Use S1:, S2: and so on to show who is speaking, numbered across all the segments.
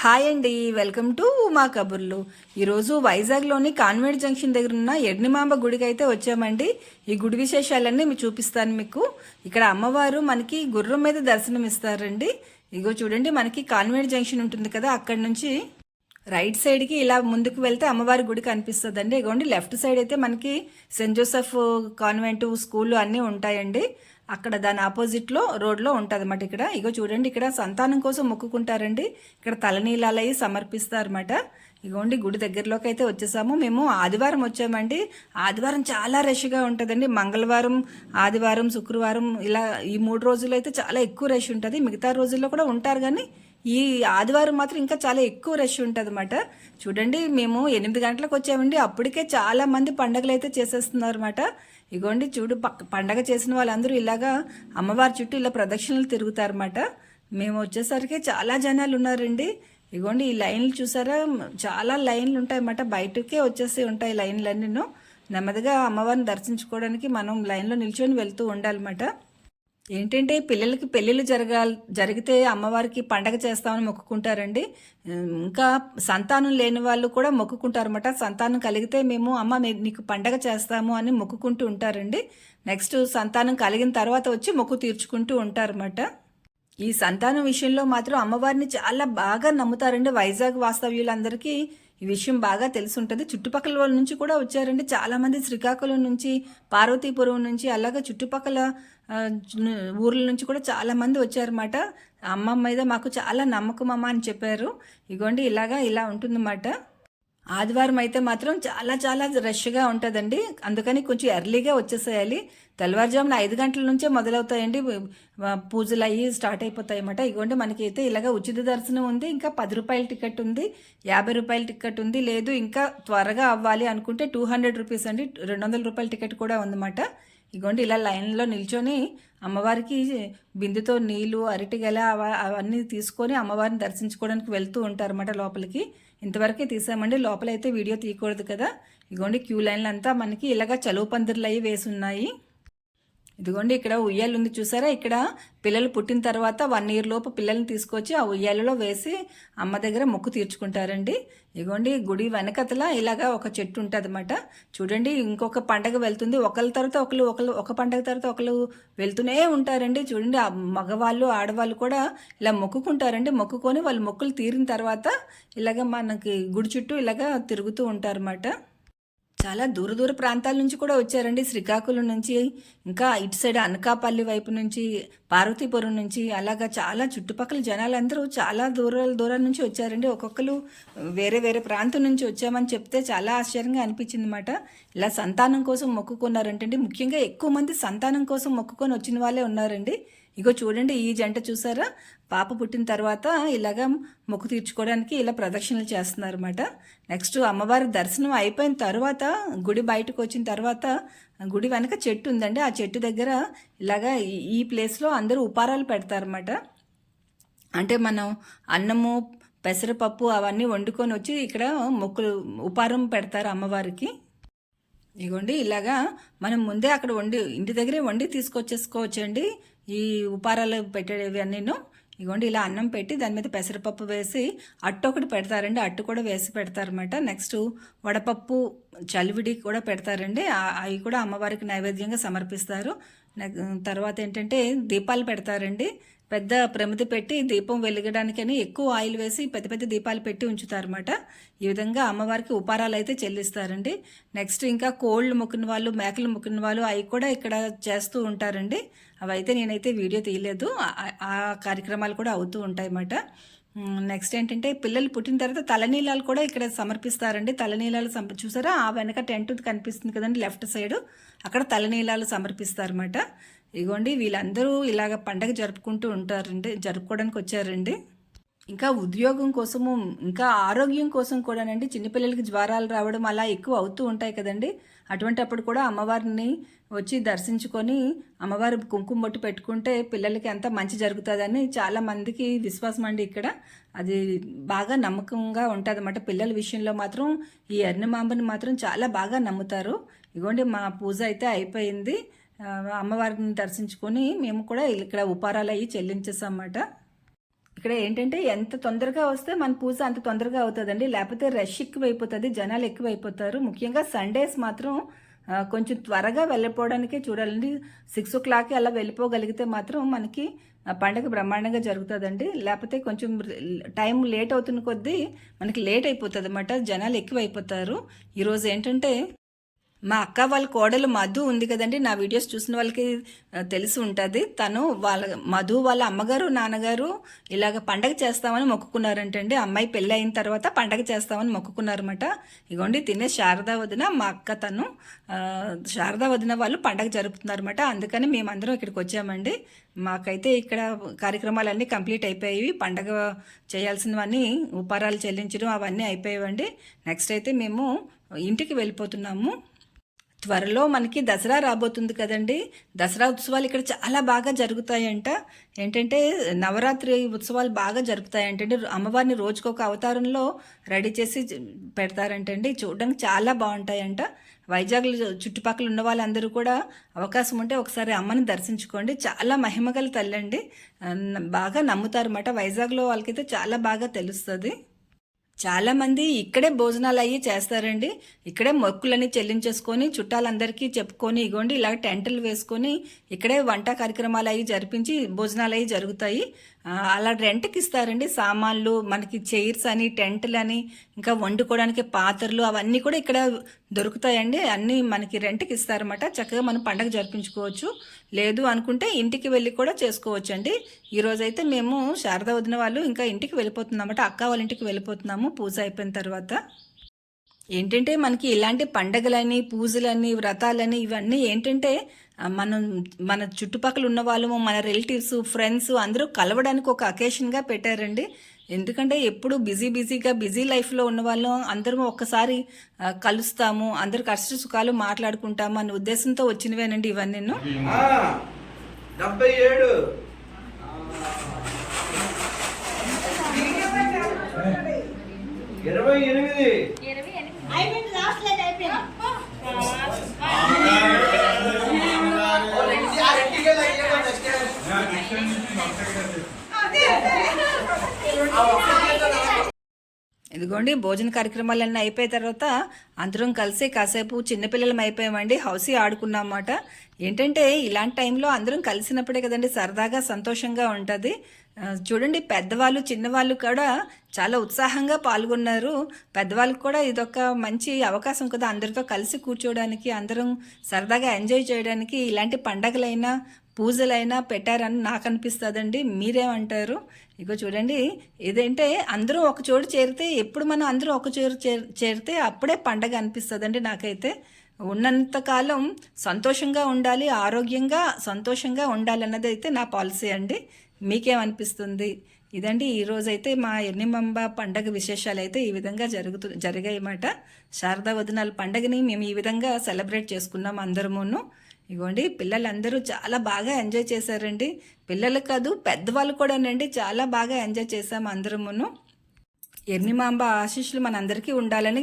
S1: Hi అండి welcome to Uma కబుర్లు. ఈరోజు వైజాగ్లోని కాన్వెంట్ జంక్షన్ దగ్గర ఉన్న ఎడ్నిమాంబ గుడికి అయితే వచ్చామండి. ఈ గుడి విశేషాలన్నీ మీకు చూపిస్తాను మీకు. ఇక్కడ అమ్మవారు మనకి గుర్రం మీద దర్శనం ఇస్తారండి. ఇగో చూడండి మనకి కాన్వెంట్ జంక్షన్ ఉంటుంది కదా అక్కడ నుంచి రైట్ సైడ్కి ఇలా ముందుకు వెళ్తే అమ్మవారి గుడి కనిపిస్తుందండి. ఇగోండి లెఫ్ట్ సైడ్ అయితే మనకి సెయింట్ జోసెఫ్ కాన్వెంట్ స్కూల్ అన్నీ ఉంటాయండి. అక్కడ దాని ఆపోజిట్లో రోడ్లో ఉంటుంది అన్నమాట ఇక్కడ. ఇగో చూడండి ఇక్కడ సంతానం కోసం మొక్కుకుంటారండి. ఇక్కడ తలనీలాలయ్యి సమర్పిస్తారన్నమాట. ఇగోండి గుడి దగ్గరలోకి అయితే వచ్చేసాము. మేము ఆదివారం వచ్చామండి. ఆదివారం చాలా రష్గా ఉంటుందండి. మంగళవారం ఆదివారం శుక్రవారం ఇలా ఈ మూడు రోజులు అయితే చాలా ఎక్కువ రష్ ఉంటుంది. మిగతా రోజుల్లో కూడా ఉంటారు కానీ ఈ ఆదివారం మాత్రం ఇంకా చాలా ఎక్కువ రష్ ఉంటుంది అనమాట చూడండి మేము ఎనిమిది గంటలకు వచ్చామండి. అప్పటికే చాలా మంది పండగలు అయితే చేసేస్తున్నారు అనమాట ఇగోండి చూడు పక్క పండగ చేసిన వాళ్ళందరూ ఇలాగా అమ్మవారి చుట్టూ ఇలా ప్రదక్షిణలు తిరుగుతారన్నమాట. మేము వచ్చేసరికి చాలా జనాలు ఉన్నారండి. ఇగోండి ఈ లైన్లు చూసారా? చాలా లైన్లు ఉంటాయన్నమాట. బయటకే వచ్చేసి ఉంటాయి లైన్లన్నీ నెమ్మదిగా అమ్మవారిని దర్శించుకోవడానికి మనం లైన్లో నిల్చొని వెళ్తూ ఉండాలన్నమాట. ఏంటంటే పిల్లలకి పెళ్ళిళ్ళు జరగాలి జరిగితే అమ్మవారికి పండగ చేస్తామని మొక్కుకుంటారండి. ఇంకా సంతానం లేని వాళ్ళు కూడా మొక్కుకుంటారన్నమాట. సంతానం కలిగితే మేము అమ్మ నీకు పండగ చేస్తాము అని మొక్కుకుంటూ ఉంటారండి. నెక్స్ట్ సంతానం కలిగిన తర్వాత వచ్చి మొక్కు తీర్చుకుంటూ ఉంటారన్నమాట. ఈ సంతానం విషయంలో మాత్రం అమ్మవారిని చాలా బాగా నమ్ముతారండి. వైజాగ్ వాస్తవ్యులందరికీ ఈ విషయం బాగా తెలిసి ఉంటుంది చుట్టుపక్కల వాళ్ళ నుంచి కూడా వచ్చారండి. చాలామంది శ్రీకాకుళం నుంచి పార్వతీపురం నుంచి అలాగే చుట్టుపక్కల ఊర్ల నుంచి కూడా చాలామంది వచ్చారన్నమాట. అమ్మ మీద మాకు చాలా నమ్మకం అమ్మ అని చెప్పారు. ఇగోండి ఇలాగా ఇలా ఉంటుందన్నమాట. ఆదివారం అయితే మాత్రం చాలా చాలా రష్గా ఉంటుందండి. అందుకని కొంచెం ఎర్లీగా వచ్చేసేయాలి. తెల్లవారుజామున ఐదు గంటల నుంచే మొదలవుతాయండి. పూజలు అయ్యి స్టార్ట్ అయిపోతాయి అన్నమాట ఇగోండి మనకి అయితే ఇలాగ ఉచిత దర్శనం ఉంది. ఇంకా పది రూపాయల టికెట్ ఉంది. యాభై రూపాయల టికెట్ ఉంది. లేదు ఇంకా త్వరగా అవ్వాలి అనుకుంటే టూ హండ్రెడ్ రూపీస్ అండి. రెండు వందల రూపాయల టికెట్ కూడా ఉందన్నమాట. ఇగోండి ఇలా లైన్లో నిల్చొని అమ్మవారికి బిందుతో నీళ్ళు అరటిగెల అవ- అవన్నీ తీసుకొని అమ్మవారిని దర్శించుకోవడానికి వెళ్తూ ఉంటారన్నమాట లోపలికి. ఇంతవరకే తీసామండి. లోపలైతే వీడియో తీయకూడదు కదా. ఇగోండి క్యూ లైన్లు అంతా మనకి ఇలాగ చలువు పందిర్లు అవి వేసి ఉన్నాయి ఇదిగోండి ఇక్కడ ఉయ్యాలు ఉంది చూసారా? ఇక్కడ పిల్లలు పుట్టిన తర్వాత వన్ ఇయర్ లోపు పిల్లల్ని తీసుకొచ్చి ఆ ఉయ్యాలలో వేసి అమ్మ దగ్గర మొక్కు తీర్చుకుంటారండి. ఇదిగోండి గుడి వెనకతల ఇలాగా ఒక చెట్టు ఉంటుంది చూడండి ఇంకొక పండగ వెళ్తుంది. ఒకళ్ళ తర్వాత ఒకళ్ళు ఒకళ్ళు ఒక పండగ తర్వాత ఒకళ్ళు వెళ్తూనే ఉంటారండి. చూడండి ఆ మగవాళ్ళు ఆడవాళ్ళు కూడా ఇలా మొక్కుకుంటారండి. మొక్కుకొని వాళ్ళు మొక్కులు తీరిన తర్వాత ఇలాగ మనకి గుడి చుట్టూ ఇలాగా తిరుగుతూ ఉంటారన్నమాట. చాలా దూర దూర ప్రాంతాల నుంచి కూడా వచ్చారండి. శ్రీకాకుళం నుంచి ఇంకా ఇటు సైడ్ అనకాపల్లి వైపు నుంచి పార్వతీపురం నుంచి అలాగా చాలా చుట్టుపక్కల జనాలందరూ చాలా దూరాల దూరం నుంచి వచ్చారండి. ఒక్కొక్కరు వేరే వేరే ప్రాంతం నుంచి వచ్చామని చెప్తే చాలా ఆశ్చర్యంగా అనిపించింది అనమాట ఇలా సంతానం కోసం మొక్కుకున్నారంటండి. ముఖ్యంగా ఎక్కువ మంది సంతానం కోసం మొక్కుకొని వచ్చిన వాళ్ళే ఉన్నారండి. ఇగో చూడండి ఈ జంట చూసారా? పాప పుట్టిన తర్వాత ఇలాగ మొక్కు తీర్చుకోవడానికి ఇలా ప్రదక్షిణలు చేస్తున్నారన్నమాట. నెక్స్ట్ అమ్మవారి దర్శనం అయిపోయిన తర్వాత గుడి బయటకు వచ్చిన తర్వాత గుడి వెనక చెట్టు ఉందండి. ఆ చెట్టు దగ్గర ఇలాగా ఈ- ఈ ప్లేస్లో అందరూ ఉపారాలు పెడతారన్నమాట. అంటే మనం అన్నము పెసరపప్పు అవన్నీ వండుకొని వచ్చి ఇక్కడ మొక్కులు ఉపారం పెడతారు అమ్మవారికి. ఇగోండి ఇలాగా మనం ముందే అక్కడ వండి ఇంటి దగ్గరే వండి తీసుకొచ్చేసుకోవచ్చండి. ఈ ఉపారాలు పెట్టేవి అన్నీను. ఇగోండి ఇలా అన్నం పెట్టి దాని మీద పెసరపప్పు వేసి అట్టు ఒకటి పెడతారండి. అట్టు కూడా వేసి పెడతారన్నమాట. నెక్స్ట్ వడపప్పు చలివిడి కూడా పెడతారండి. అవి కూడా అమ్మవారికి నైవేద్యంగా సమర్పిస్తారు. నెక్- తర్వాత ఏంటంటే దీపాలు పెడతారండి. పెద్ద ప్రమిది పెట్టి దీపం వెలిగడానికని ఎక్కువ ఆయిల్ వేసి పెద్ద పెద్ద దీపాలు పెట్టి ఉంచుతారన్నమాట. ఈ విధంగా అమ్మవారికి ఉపారాలు అయితే చెల్లిస్తారండి. నెక్స్ట్ ఇంకా కోళ్ళు మొక్కిన వాళ్ళు మేకలు మొక్కిన వాళ్ళు అవి కూడా ఇక్కడ చేస్తూ ఉంటారండి. అవి అయితే నేనైతే వీడియో తీయలేదు. ఆ- ఆ కార్యక్రమాలు కూడా అవుతూ ఉంటాయి అన్నమాట నెక్స్ట్ ఏంటంటే పిల్లలు పుట్టిన తర్వాత తలనీలాలు కూడా ఇక్కడ సమర్పిస్తారండి. తలనీలాలు సంప చూసారా? ఆ వెనక టెంట్ కనిపిస్తుంది కదండి లెఫ్ట్ సైడ్. అక్కడ తలనీలాలు సమర్పిస్తారన్నమాట. ఇగోండి వీళ్ళందరూ ఇలాగ పండగ జరుపుకుంటూ ఉంటారండి జరుపుకోవడానికి వచ్చారండి. ఇంకా ఉద్యోగం కోసము ఇంకా ఆరోగ్యం కోసం కూడానండి చిన్నపిల్లలకి జ్వరాలు రావడం అలా ఎక్కువ అవుతూ ఉంటాయి కదండి. అటువంటి అప్పుడు కూడా అమ్మవారిని వచ్చి దర్శించుకొని అమ్మవారి కుంకుమ బొట్టు పెట్టుకుంటే పిల్లలకి అంత మంచి జరుగుతుందని చాలా మందికి విశ్వాసం అండి ఇక్కడ. అది బాగా నమ్మకంగా ఉంటుంది అన్నమాట పిల్లల విషయంలో మాత్రం ఈ అన్నమాంబని మాత్రం చాలా బాగా నమ్ముతారు. ఇగోండి మా పూజ అయితే అయిపోయింది. అమ్మవారిని దర్శించుకొని మేము కూడా ఇక్కడ ఉపారాలు అయ్యి చెల్లించేసామన్నమాట ఇక్కడ ఏంటంటే ఎంత తొందరగా వస్తే మన పూజ అంత తొందరగా అవుతుందండి. లేకపోతే రష్ ఎక్కువైపోతుంది జనాలు ఎక్కువైపోతారు. ముఖ్యంగా సండేస్ మాత్రం కొంచెం త్వరగా వెళ్ళిపోవడానికే చూడాలండి. సిక్స్ ఓ క్లాక్కి అలా వెళ్ళిపోగలిగితే మాత్రం మనకి పండగ బ్రహ్మాండంగా జరుగుతుందండి. లేకపోతే కొంచెం టైం లేట్ అవుతున్న కొద్దీ మనకి లేట్ అయిపోతుంది అన్నమాట జనాలు ఎక్కువైపోతారు. ఈరోజు ఏంటంటే మా అక్క వాళ్ళ కోడలు మధు ఉంది కదండి. నా వీడియోస్ చూసిన వాళ్ళకి తెలిసి ఉంటుంది. తను వాళ్ళ మధు వాళ్ళ అమ్మగారు నాన్నగారు ఇలాగ పండగ చేస్తామని మొక్కుకున్నారంటండి. అమ్మాయి పెళ్ళి అయిన తర్వాత పండగ చేస్తామని మొక్కుకున్నారన్నమాట. ఇగోండి తినే శారదా వదిన మా అక్క తను శారదా వదిన వాళ్ళు పండగ జరుపుతున్నారన్నమాట. అందుకని మేమందరం ఇక్కడికి వచ్చామండి. మాకైతే ఇక్కడ కార్యక్రమాలన్నీ కంప్లీట్ అయిపోయాయి పండగ చేయాల్సినవన్నీ ఉపారాలు చెల్లించడం అవన్నీ అయిపోయావండి. నెక్స్ట్ అయితే మేము ఇంటికి వెళ్ళిపోతున్నాము. త్వరలో మనకి దసరా రాబోతుంది కదండి. దసరా ఉత్సవాలు ఇక్కడ చాలా బాగా జరుగుతాయంట. ఏంటంటే నవరాత్రి ఉత్సవాలు బాగా జరుపుతాయంటే. అమ్మవారిని రోజుకొక అవతారంలో రెడీ చేసి పెడతారంటండి. చూడడానికి చాలా బాగుంటాయంట. వైజాగ్ చుట్టుపక్కల ఉన్న వాళ్ళందరూ కూడా అవకాశం ఉంటే ఒకసారి అమ్మని దర్శించుకోండి. చాలా మహిమగల తల్లండి. ఆ, బాగా నమ్ముతారన్నమాట. వైజాగ్లో వాళ్ళకైతే చాలా బాగా తెలుస్తుంది. చాలామంది ఇక్కడే భోజనాలు అయ్యి చేస్తారండి. ఇక్కడే మొక్కులని చెల్లించేసుకొని చుట్టాలందరికీ చెప్పుకొని ఇగోండి ఇలా టెంట్లు వేసుకొని ఇక్కడే వంట కార్యక్రమాలు అయ్యి జరిపించి భోజనాలు అయ్యి జరుగుతాయి. అలా రెంట్కి ఇస్తారండి సామాన్లు మనకి చైర్స్ అని టెంట్లు అని ఇంకా వండుకోవడానికి పాత్రలు అవన్నీ కూడా ఇక్కడ దొరుకుతాయండి. అన్నీ మనకి రెంట్కి ఇస్తారన్నమాట చక్కగా మనం పండగ జరిపించుకోవచ్చు. లేదు అనుకుంటే ఇంటికి వెళ్ళి కూడా చేసుకోవచ్చు అండి ఈరోజైతే మేము శారదా వదిన వాళ్ళు ఇంకా ఇంటికి వెళ్ళిపోతున్నామట అక్క వాళ్ళ ఇంటికి వెళ్ళిపోతున్నాము పూజ అయిపోయిన తర్వాత. ఏంటంటే మనకి ఇలాంటి పండగలని పూజలని వ్రతాలని ఇవన్నీ ఏంటంటే మనం మన చుట్టుపక్కల ఉన్న వాళ్ళము మన రిలేటివ్స్ ఫ్రెండ్స్ అందరూ కలవడానికి ఒక అకేషన్గా పెట్టారండి. ఎందుకంటే ఎప్పుడు బిజీ బిజీగా బిజీ లైఫ్లో ఉన్న వాళ్ళం అందరం ఒక్కసారి కలుస్తాము అందరు కష్ట సుఖాలు మాట్లాడుకుంటాము అనే ఉద్దేశంతో వచ్చినవేనండి ఇవన్నీ
S2: నేను డెబ్బై ఏడు. ఇరవై ఎనిమిది
S3: అయిపోయింది లాస్ట్ లైట్ అయిపోయింది
S1: ఇదిగోండి భోజన కార్యక్రమాలన్నీ అయిపోయిన తర్వాత అందరం కలిసి కాసేపు చిన్నపిల్లలం అయిపోయామండి. హౌసీ ఆడుకున్నామాట ఏంటంటే ఇలాంటి టైంలో అందరం కలిసినప్పుడే కదండి సరదాగా సంతోషంగా ఉంటుంది. చూడండి పెద్దవాళ్ళు చిన్నవాళ్ళు కూడా చాలా ఉత్సాహంగా పాల్గొన్నారు. పెద్దవాళ్ళకి కూడా ఇదొక మంచి అవకాశం కదా అందరితో కలిసి కూర్చోవడానికి అందరం సరదాగా ఎంజాయ్ చేయడానికి ఇలాంటి పండగలైనా పూజలైనా పెట్టారని నాకు అనిపిస్తుందండి మీరేమంటారు? ఇగో చూడండి ఇదేంటే అందరూ ఒక చోటు చేరితే ఎప్పుడు మనం అందరూ ఒక చోటు చేరితే అప్పుడే పండగ అనిపిస్తుందండి నాకైతే. ఉన్నంతకాలం సంతోషంగా ఉండాలి ఆరోగ్యంగా సంతోషంగా ఉండాలన్నది అయితే నా పాలసీ అండి. మీకేమనిపిస్తుంది? ఇదండి ఈరోజైతే మా ఎన్నిమంబ పండగ విశేషాలు అయితే ఈ విధంగా జరుగుతు జరిగాయన్నమాట శారదా వదనాల పండగని మేము ఈ విధంగా సెలబ్రేట్ చేసుకున్నాం అందరమును. ఇగోండి పిల్లలందరూ చాలా బాగా ఎంజాయ్ చేశారండి. పిల్లలు కాదు పెద్దవాళ్ళు కూడానండి చాలా బాగా ఎంజాయ్ చేశాము అందరమును. ఎర్నిమాంబ ఆశీస్సులు మనందరికీ ఉండాలని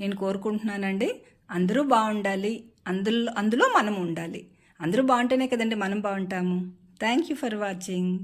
S1: నేను కోరుకుంటున్నానండి. అందరూ బాగుండాలి. అందులో అందులో మనం ఉండాలి. అందరూ బాగుంటేనే కదండి మనం బాగుంటాము. Thank you for watching